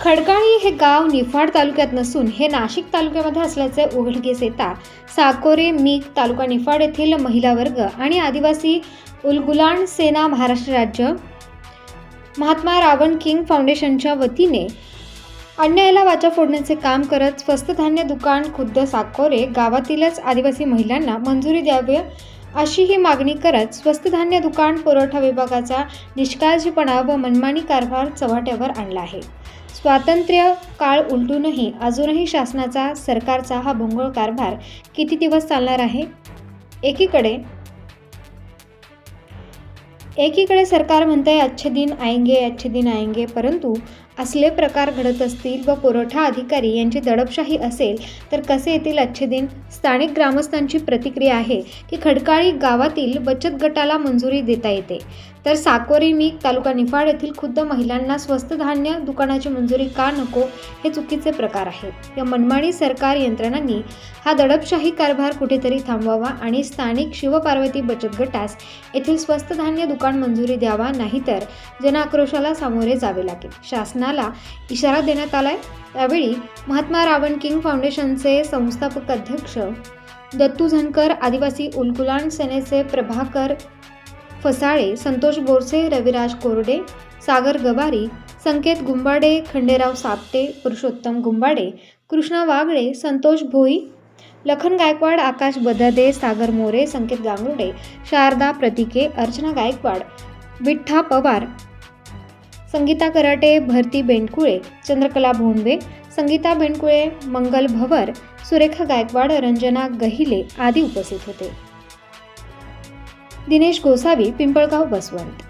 खडकाळी हे गाव निफाड तालुक्यात नसून हे नाशिक तालुक्यामध्ये असल्याचे उघडकीस येता साकोरे मीक तालुका निफाड येथील महिला वर्ग आणि आदिवासी उलगुलाण सेना महाराष्ट्र राज्य महात्मा रावण किंग फाउंडेशनच्या वतीने अन्यायाला वाचा फोडण्याचे काम करत स्वस्त धान्य दुकान खुद्द साकोरे गावातीलच आदिवासी महिलांना मंजुरी द्यावी अशी ही मागणी करत स्वस्त धान्य दुकान पुरवठा विभागाचा निष्काळजीपणा व मनमानी कारभार चव्हाट्यावर आणला आहे. स्वातंत्र्य काळ उलटूनही अजूनही शासनाचा सरकारचा हा भोंगळ कारभार किती दिवस चालणार आहे? एकीकडे एकीकडे सरकार म्हणतंय अच्छे दिन आएंगे अच्छे दिन आएंगे परंतु असले प्रकार घडत असतील व पुरवठा अधिकारी यांची दडपशाही असेल तर कसे येतील अच्छे दिन? स्थानिक ग्रामस्थांची प्रतिक्रिया आहे की खडकाळी गावातील बचत गटाला मंजुरी देता येते. तर साकोरी मीक तालुका निफाड येथील खुद्द महिलांना स्वस्त धान्य दुकानाची मंजुरी का नको हे चुकीचे प्रकार आहेत. या मनमाणी सरकार यंत्रणांनी हा दडपशाही कारभार कुठेतरी थांबवावा आणि स्थानिक शिवपार्वती बचत गटास येथील स्वस्त धान्य दुकान मंजुरी द्यावा नाहीतर जनआक्रोशाला सामोरे जावे लागेल. शासनाला इशारा देण्यात आलाय. त्यावेळी महात्मा रावण किंग फाउंडेशनचे संस्थापक अध्यक्ष दत्तू झनकर आदिवासी उलकुलान सेनेचे प्रभाकर फसाळे संतोष बोरसे रविराज कोरडे सागर गवारी संकेत गुंबाडे खंडेराव सापटे पुरुषोत्तम गुंबाडे कृष्णा वागळे संतोष भोई लखन गायकवाड आकाश बदादे सागर मोरे संकेत गांगुर्डे शारदा प्रतिके अर्चना गायकवाड विठ्ठा पवार संगीता कराटे भरती बेंडकुळे चंद्रकला भोंडवे संगीता बेंडकुळे मंगल भवर सुरेखा गायकवाड रंजना गहिले आदी उपस्थित होते. दिनेश गोसावी पिंपळगाव बसवंत.